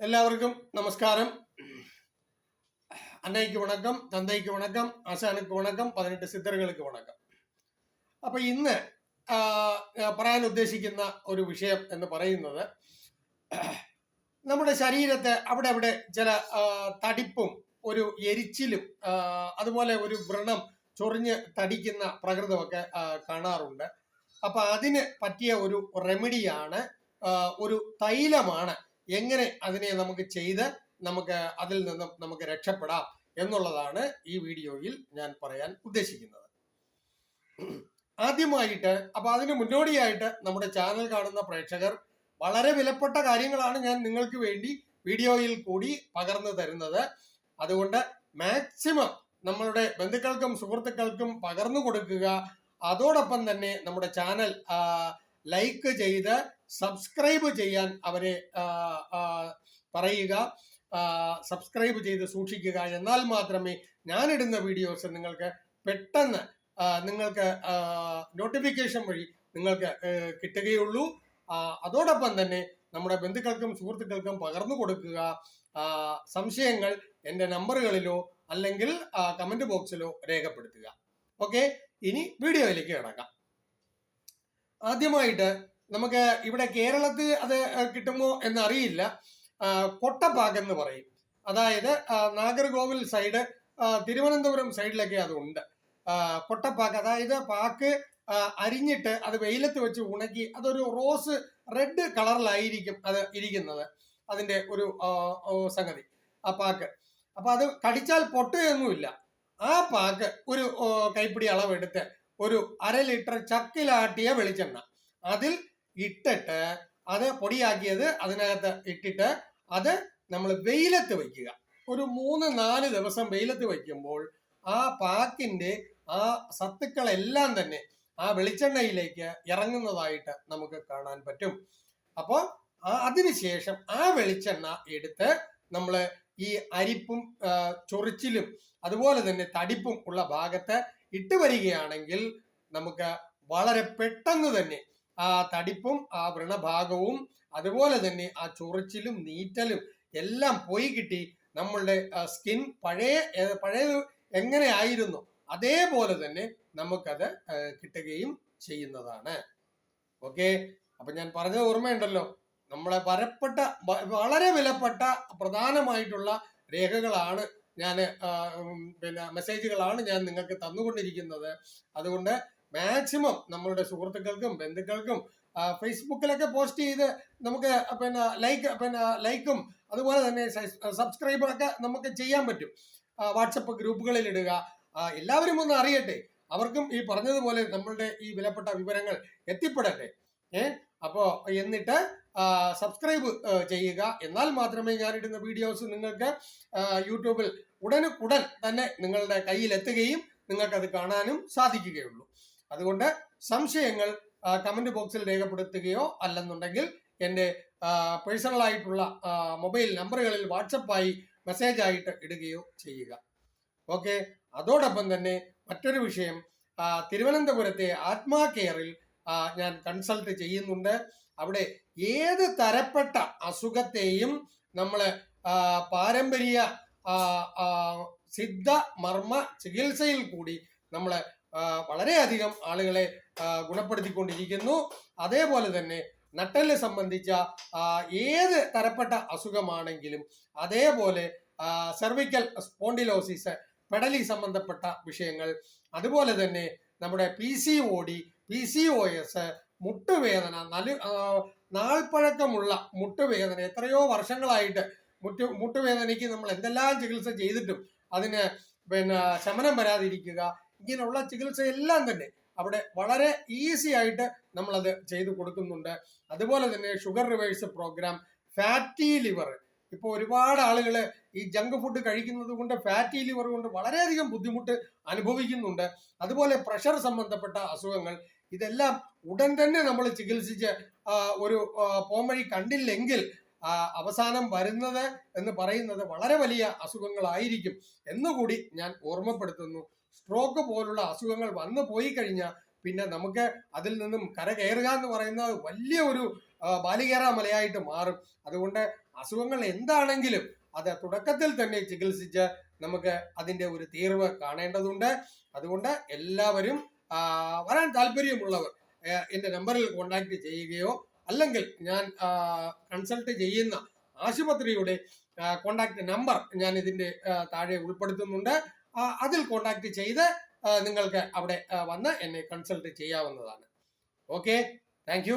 எல்லாருக்கும் நமஸ்காரம் அன்னைக்கு வணக்கம் தந்தைக்கு வணக்கம் ആശാനുക്ക് വണക്കം പതിനെട്ട് സിദ്ധറുകൾക്ക് വണക്കം അപ്പൊ ഇന്ന് ആ, ആ, പറയാൻ ഉദ്ദേശിക്കുന്ന ഒരു വിഷയം എന്ന് പറയുന്നത് നമ്മുടെ ശരീരത്തെ അവിടെ അവിടെ ചില ആ, തടിപ്പും ഒരു എരിച്ചിലും ആ, അതുപോലെ ഒരു വ്രണം ചൊറിഞ്ഞ് തടിക്കുന്ന പ്രകൃതമൊക്കെ ആ, കാണാറുണ്ട് അപ്പൊ അതിന് പറ്റിയ ഒരു റെമഡിയാണ് ആ, ഒരു തൈലമാണ് എങ്ങനെ അതിനെ നമുക്ക് ചെയ്ത് നമുക്ക് അതിൽ നിന്നും നമുക്ക് രക്ഷപ്പെടാം എന്നുള്ളതാണ് ഈ വീഡിയോയിൽ ഞാൻ പറയാൻ ഉദ്ദേശിക്കുന്നത്. ആദ്യമായിട്ട് അപ്പൊ അതിന് മുന്നോടിയായിട്ട് നമ്മുടെ ചാനൽ കാണുന്ന പ്രേക്ഷകർ വളരെ വിലപ്പെട്ട കാര്യങ്ങളാണ് ഞാൻ നിങ്ങൾക്ക് വേണ്ടി വീഡിയോയിൽ കൂടി പകർന്നു തരുന്നത്. അതുകൊണ്ട് മാക്സിമം നമ്മളുടെ ബന്ധുക്കൾക്കും സുഹൃത്തുക്കൾക്കും പകർന്നു കൊടുക്കുക. അതോടൊപ്പം തന്നെ നമ്മുടെ ചാനൽ ലൈക്ക് ചെയ്ത് സബ്സ്ക്രൈബ് ചെയ്യാൻ അവരെ പറയുക സബ്സ്ക്രൈബ് ചെയ്ത് സൂക്ഷിക്കുക. എന്നാൽ മാത്രമേ ഞാനിടുന്ന വീഡിയോസ് നിങ്ങൾക്ക് പെട്ടെന്ന് നിങ്ങൾക്ക് നോട്ടിഫിക്കേഷൻ വഴി നിങ്ങൾക്ക് കിട്ടുകയുള്ളൂ. അതോടൊപ്പം തന്നെ നമ്മുടെ ബന്ധുക്കൾക്കും സുഹൃത്തുക്കൾക്കും പകർന്നു കൊടുക്കുക. സംശയങ്ങൾ എന്റെ നമ്പറുകളിലോ അല്ലെങ്കിൽ കമന്റ് ബോക്സിലോ രേഖപ്പെടുത്തുക. ഓക്കെ ഇനി വീഡിയോയിലേക്ക് കിടക്കാം. ആദ്യമായിട്ട് നമുക്ക് ഇവിടെ കേരളത്തിൽ അത് കിട്ടുമോ എന്ന് അറിയില്ല കൊട്ടപ്പാക്ക് എന്ന് പറയും. അതായത് നാഗർകോവിൽ സൈഡ് തിരുവനന്തപുരം സൈഡിലൊക്കെ ഉണ്ട് കൊട്ടപ്പാക്ക് അതായത് പാക്ക് അരിഞ്ഞിട്ട് അത് വെയിലത്ത് വെച്ച് ഉണക്കി അതൊരു റോസ് റെഡ് കളറിലായിരിക്കും അത് ഇരിക്കുന്നത്. അതിന്റെ ഒരു സംഗതി. ആ പാക്ക്. അപ്പൊ അത് കടിച്ചാൽ പൊട്ടുകയൊന്നുമില്ല ആ പാക്ക് ഒരു കൈപ്പിടി അളവെടുത്ത് ഒരു അര ലിറ്റർ ചക്കിലാട്ടിയ വെളിച്ചെണ്ണ. അതിൽ ഇട്ടിട്ട് അത് പൊടിയാക്കിയത് അതിനകത്ത് ഇട്ടിട്ട് അത് നമ്മൾ വെയിലത്ത് വയ്ക്കുക. ഒരു മൂന്ന് നാല് ദിവസം വെയിലത്ത് വയ്ക്കുമ്പോൾ ആ പാക്കിന്റെ ആ സത്തുക്കളെല്ലാം തന്നെ ആ വെളിച്ചെണ്ണയിലേക്ക് ഇറങ്ങുന്നതായിട്ട് നമുക്ക് കാണാൻ പറ്റും. അപ്പോൾ അതിനുശേഷം ആ വെളിച്ചെണ്ണ എടുത്ത് നമ്മൾ ഈ അരിപ്പും ചൊറിച്ചിലും അതുപോലെ തന്നെ തടിപ്പും ഉള്ള ഭാഗത്ത് ഇട്ട് വരികയാണെങ്കിൽ നമുക്ക് വളരെ പെട്ടെന്ന് തന്നെ ആ തടിപ്പും ആ വ്രണഭാഗവും അതുപോലെ തന്നെ ആ ചൊറിച്ചിലും നീറ്റലും എല്ലാം പോയി കിട്ടി നമ്മളുടെ സ്കിൻ പഴയ പഴയ എങ്ങനെ ആയിരുന്നു അതേപോലെ തന്നെ നമുക്കത് കിട്ടുകയും ചെയ്യുന്നതാണ്. ഓക്കെ? അപ്പൊ ഞാൻ പറഞ്ഞത് ഓർമ്മയുണ്ടല്ലോ. നമ്മളെ വരപ്പെട്ട വളരെ വിലപ്പെട്ട പ്രധാനമായിട്ടുള്ള രേഖകളാണ് ഞാൻ പിന്നെ മെസ്സേജുകളാണ് ഞാൻ നിങ്ങൾക്ക് തന്നുകൊണ്ടിരിക്കുന്നത്. അതുകൊണ്ട് മാക്സിമം നമ്മളുടെ സുഹൃത്തുക്കൾക്കും ബന്ധുക്കൾക്കും ഫേസ്ബുക്കിലൊക്കെ പോസ്റ്റ് ചെയ്ത് നമുക്ക് പിന്നെ ലൈക്ക് പിന്നെ ലൈക്കും അതുപോലെ തന്നെ സബ്സ്ക്രൈബറൊക്കെ നമുക്ക് ചെയ്യാൻ പറ്റും. വാട്സപ്പ് ഗ്രൂപ്പുകളിൽ ഇടുക എല്ലാവരും ഒന്ന് അറിയട്ടെ. അവർക്കും ഈ പറഞ്ഞതുപോലെ നമ്മളുടെ ഈ വിലപ്പെട്ട വിവരങ്ങൾ എത്തിപ്പെടട്ടെ. ഏ? അപ്പോ എന്നിട്ട് സബ്സ്ക്രൈബ് ചെയ്യുക. എന്നാൽ മാത്രമേ ഞാനിടുന്ന വീഡിയോസ് നിങ്ങൾക്ക് യൂട്യൂബിൽ ഉടനുക്കുടൻ തന്നെ നിങ്ങളുടെ കയ്യിൽ എത്തുകയും നിങ്ങൾക്കത് കാണാനും സാധിക്കുകയുള്ളൂ. അതുകൊണ്ട് സംശയങ്ങൾ കമന്റ് ബോക്സിൽ രേഖപ്പെടുത്തുകയോ അല്ലെന്നുണ്ടെങ്കിൽ എന്റെ പേഴ്സണൽ ആയിട്ടുള്ള മൊബൈൽ നമ്പറുകളിൽ വാട്സപ്പായി മെസ്സേജ് ആയിട്ട് ഇടുകയോ ചെയ്യുക. ഓക്കെ അതോടൊപ്പം തന്നെ മറ്റൊരു വിഷയം തിരുവനന്തപുരത്തെ ആത്മാ കെയറിൽ ഞാൻ കൺസൾട്ട് ചെയ്യുന്നുണ്ട്. അവിടെ ഏത് തരപ്പെട്ട അസുഖത്തെയും നമ്മൾ പാരമ്പര്യ സിദ്ധ മർമ്മ ചികിത്സയിൽ കൂടി നമ്മൾ വളരെയധികം ആളുകളെ ഗുണപ്പെടുത്തിക്കൊണ്ടിരിക്കുന്നു. അതേപോലെ തന്നെ നട്ടലിനെ സംബന്ധിച്ച ഏത് തരപ്പെട്ട അസുഖമാണെങ്കിലും അതേപോലെ സെർവിക്കൽ സ്പോണ്ടിലോസിസ് പെടലി സംബന്ധപ്പെട്ട വിഷയങ്ങൾ അതുപോലെ തന്നെ നമ്മുടെ P C O D P C O S മുട്ടുവേദന നല്ല നാൾപ്പഴക്കമുള്ള മുട്ടുവേദന എത്രയോ വർഷങ്ങളായിട്ട് മുട്ടു മുട്ടുവേദനയ്ക്ക് നമ്മൾ എന്തെല്ലാം ചികിത്സ ചെയ്തിട്ടും അതിന് പിന്നെ ശമനം വരാതിരിക്കുക ഇങ്ങനെയുള്ള ചികിത്സയെല്ലാം തന്നെ അവിടെ വളരെ ഈസി ആയിട്ട് നമ്മളത് ചെയ്തു കൊടുക്കുന്നുണ്ട്. അതുപോലെ തന്നെ sugar reverse programme fatty liver ഇപ്പോൾ ഒരുപാട് ആളുകൾ ഈ ജങ്ക് ഫുഡ് കഴിക്കുന്നത് കൊണ്ട് ഫാറ്റി ലിവർ കൊണ്ട് വളരെയധികം ബുദ്ധിമുട്ട് അനുഭവിക്കുന്നുണ്ട്. അതുപോലെ പ്രഷർ സംബന്ധപ്പെട്ട അസുഖങ്ങൾ ഇതെല്ലാം ഉടൻ തന്നെ നമ്മൾ ചികിത്സിച്ച് ഒരു പോംവഴി കണ്ടില്ലെങ്കിൽ അവസാനം വരുന്നത് എന്ന് പറയുന്നത് വളരെ വലിയ അസുഖങ്ങളായിരിക്കും എന്നുകൂടി ഞാൻ ഓർമ്മപ്പെടുത്തുന്നു. സ്ട്രോക്ക് പോലുള്ള അസുഖങ്ങൾ വന്നു പോയി കഴിഞ്ഞാൽ പിന്നെ നമുക്ക് അതിൽ നിന്നും കര കയറുക എന്ന് പറയുന്നത് വലിയ ഒരു ബാലികേറ മലയായിട്ട് മാറും. അതുകൊണ്ട് അസുഖങ്ങൾ എന്താണെങ്കിലും അത് തുടക്കത്തിൽ തന്നെ ചികിത്സിച്ച് നമുക്ക് അതിന്റെ ഒരു തീർവ് കാണേണ്ടതുണ്ട്. അതുകൊണ്ട് എല്ലാവരും വരാൻ താല്പര്യമുള്ളവർ എന്റെ നമ്പറിൽ കോൺടാക്ട് ചെയ്യുകയോ അല്ലെങ്കിൽ ഞാൻ കൺസൾട്ട് ചെയ്യുന്ന ആശുപത്രിയുടെ കോണ്ടാക്ട് നമ്പർ ഞാൻ ഇതിന്റെ താഴെ ഉൾപ്പെടുത്തുന്നുണ്ട്. അതിൽ കോണ്ടാക്ട് ചെയ്ത് നിങ്ങൾക്ക് അവിടെ വന്ന് എന്നെ കൺസൾട്ട് ചെയ്യാവുന്നതാണ്. Okay thank